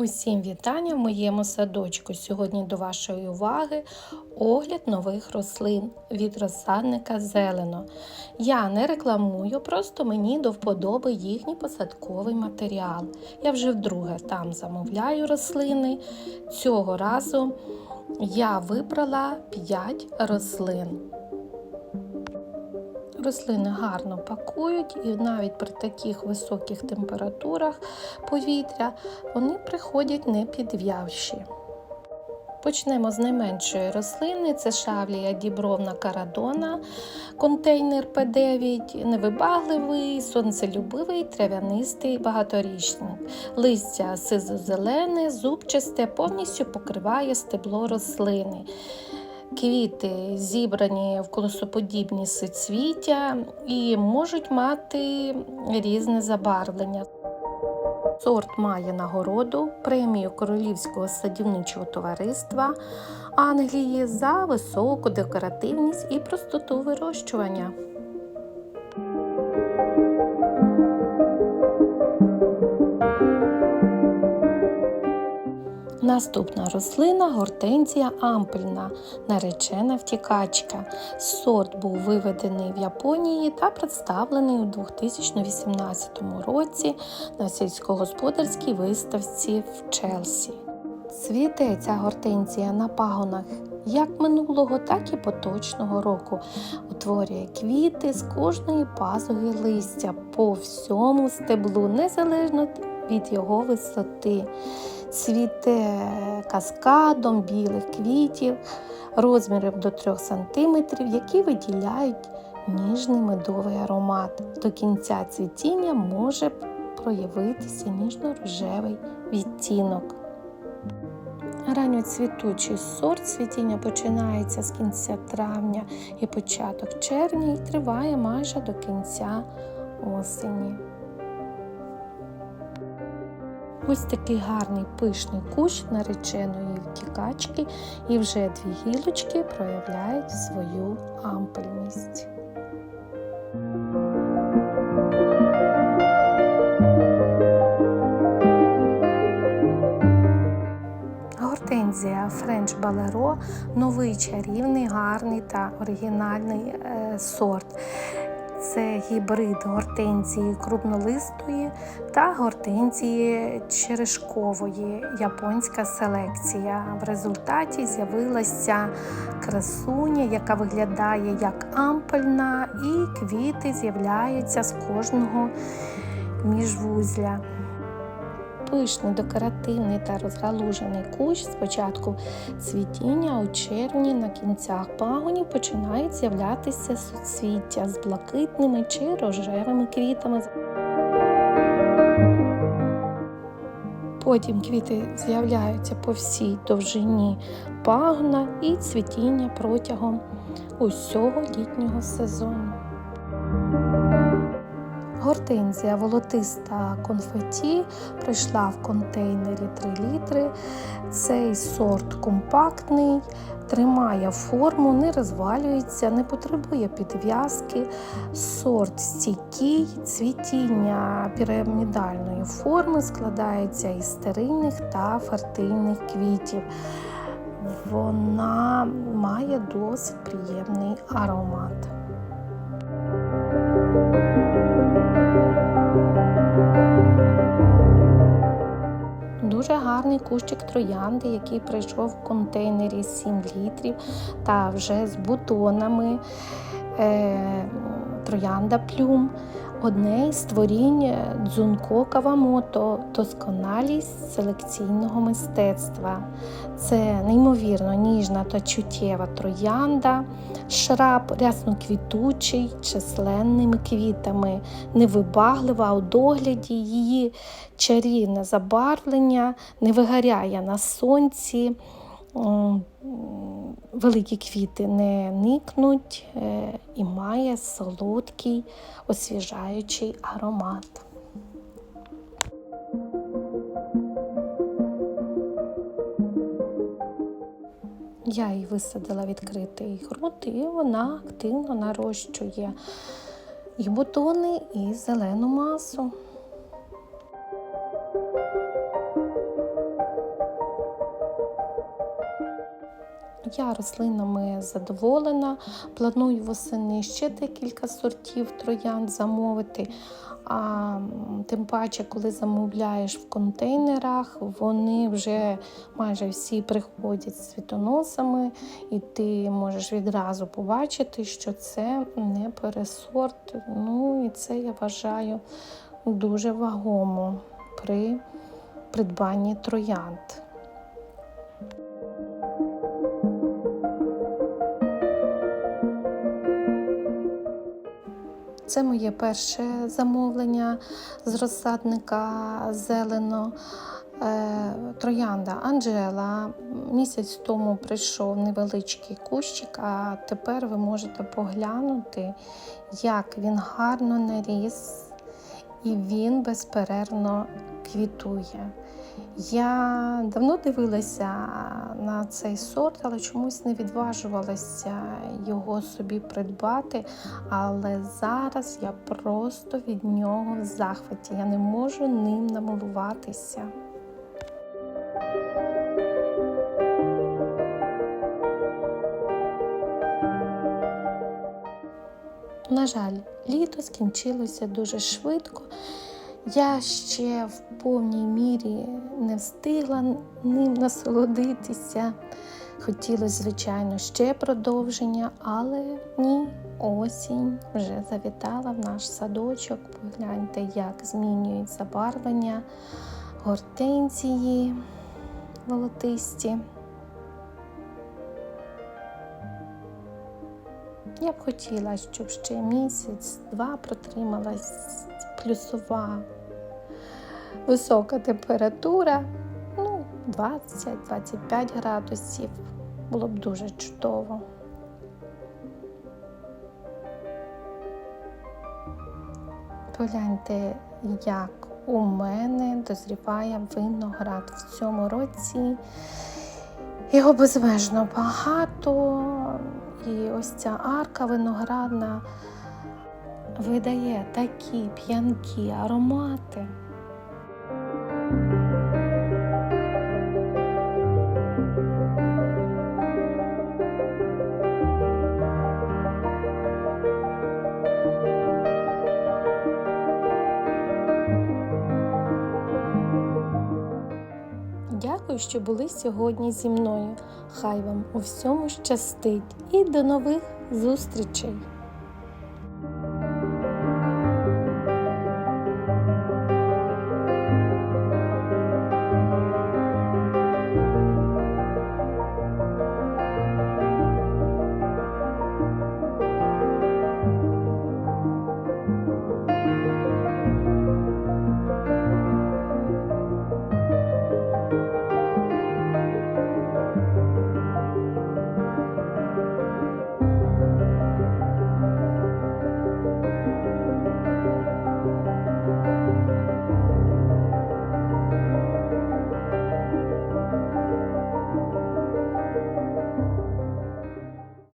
Усім вітання в моєму садочку. Сьогодні до вашої уваги огляд нових рослин від розсадника зелено. Я не рекламую, просто мені до вподоби їхній посадковий матеріал. Я вже вдруге там замовляю рослини. Цього разу я вибрала 5 рослин. Рослини гарно пакують, і навіть при таких високих температурах повітря вони приходять не підв'явші. Почнемо з найменшої рослини, це шавлія дібровна карадона, контейнер П9, невибагливий, сонцелюбивий, трав'янистий багаторічник. Листя сизо-зелене, зубчасте, повністю покриває стебло рослини. Квіти зібрані в колосоподібні сицвіття і можуть мати різне забарвлення. Сорт має нагороду премію Королівського садівничого товариства Англії за високу декоративність і простоту вирощування. Наступна рослина гортензія ампельна, наречена втікачка. Сорт був виведений в Японії та представлений у 2018 році на сільськогосподарській виставці в Челсі. Цвіте ця гортензія на пагонах як минулого, так і поточного року. Утворює квіти з кожної пазуги листя по всьому стеблу, незалежно від його висоти цвіте каскадом білих квітів розміром до 3 см, які виділяють ніжний медовий аромат. До кінця цвітіння може проявитися ніжно-рожевий відтінок. Ранньоцвітучий сорт цвітіння починається з кінця травня і початок червня і триває майже до кінця осені. Ось такий гарний пишний кущ нареченої втікачки, і вже дві гілочки проявляють свою ампельність. Гортензія Френч Балеро новий чарівний, гарний та оригінальний е, сорт. Це гібрид гортензії крупнолистої та гортензії черешкової, японська селекція. В результаті з'явилася красуня, яка виглядає як ампельна, і квіти з'являються з кожного міжвузля. Пишний, декоративний та розгалужений кущ спочатку цвітіння у червні на кінцях пагонів починають з'являтися суцвіття з блакитними чи рожевими квітами. Потім квіти з'являються по всій довжині пагна і цвітіння протягом усього літнього сезону. Гортензія волотиста конфеті прийшла в контейнері 3 літри. Цей сорт компактний, тримає форму, не розвалюється, не потребує підв'язки. Сорт стійкий, цвітіння пірамідальної форми складається із стерильних та фертильних квітів. Вона має досить приємний аромат. Дуже гарний кущик троянди, який прийшов в контейнері 7 літрів та вже з бутонами е, троянда плюм. Одне із створінь дзунко Кавамото досконалість селекційного мистецтва. Це неймовірно ніжна та чуттєва троянда, шраб рясноквітучий, численними квітами, невибаглива у догляді, її чарівне забарвлення не вигоряє на сонці. Великі квіти не никнуть е, і має солодкий освіжаючий аромат. Я її висадила відкритий ґрунт, і вона активно нарощує і бутони, і зелену масу. Я рослинами задоволена. Планую восени ще декілька сортів троянд замовити. А тим паче, коли замовляєш в контейнерах, вони вже майже всі приходять з світоносами, і ти можеш відразу побачити, що це не пересорт. Ну і це я вважаю дуже вагомо при придбанні троянд. Це моє перше замовлення з розсадника зелено. Е, Троянда Анджела. Місяць тому прийшов невеличкий кущик, а тепер ви можете поглянути, як він гарно наріс і він безперервно квітує. Я давно дивилася на цей сорт, але чомусь не відважувалася його собі придбати. Але зараз я просто від нього в захваті. Я не можу ним намилуватися. На жаль, літо скінчилося дуже швидко. Я ще в повній мірі не встигла ним насолодитися. Хотілося, звичайно, ще продовження, але ні, осінь вже завітала в наш садочок. Погляньте, як змінюють забарвлення гортензії волотисті. Я б хотіла, щоб ще місяць-два протрималась плюсова висока температура, ну, 20-25 градусів. Було б дуже чудово. Погляньте, як у мене дозріває виноград в цьому році. Його безмежно багато, і ось ця арка виноградна видає такі п'янкі аромати. Дякую, що були сьогодні зі мною. Хай вам у всьому щастить і до нових зустрічей!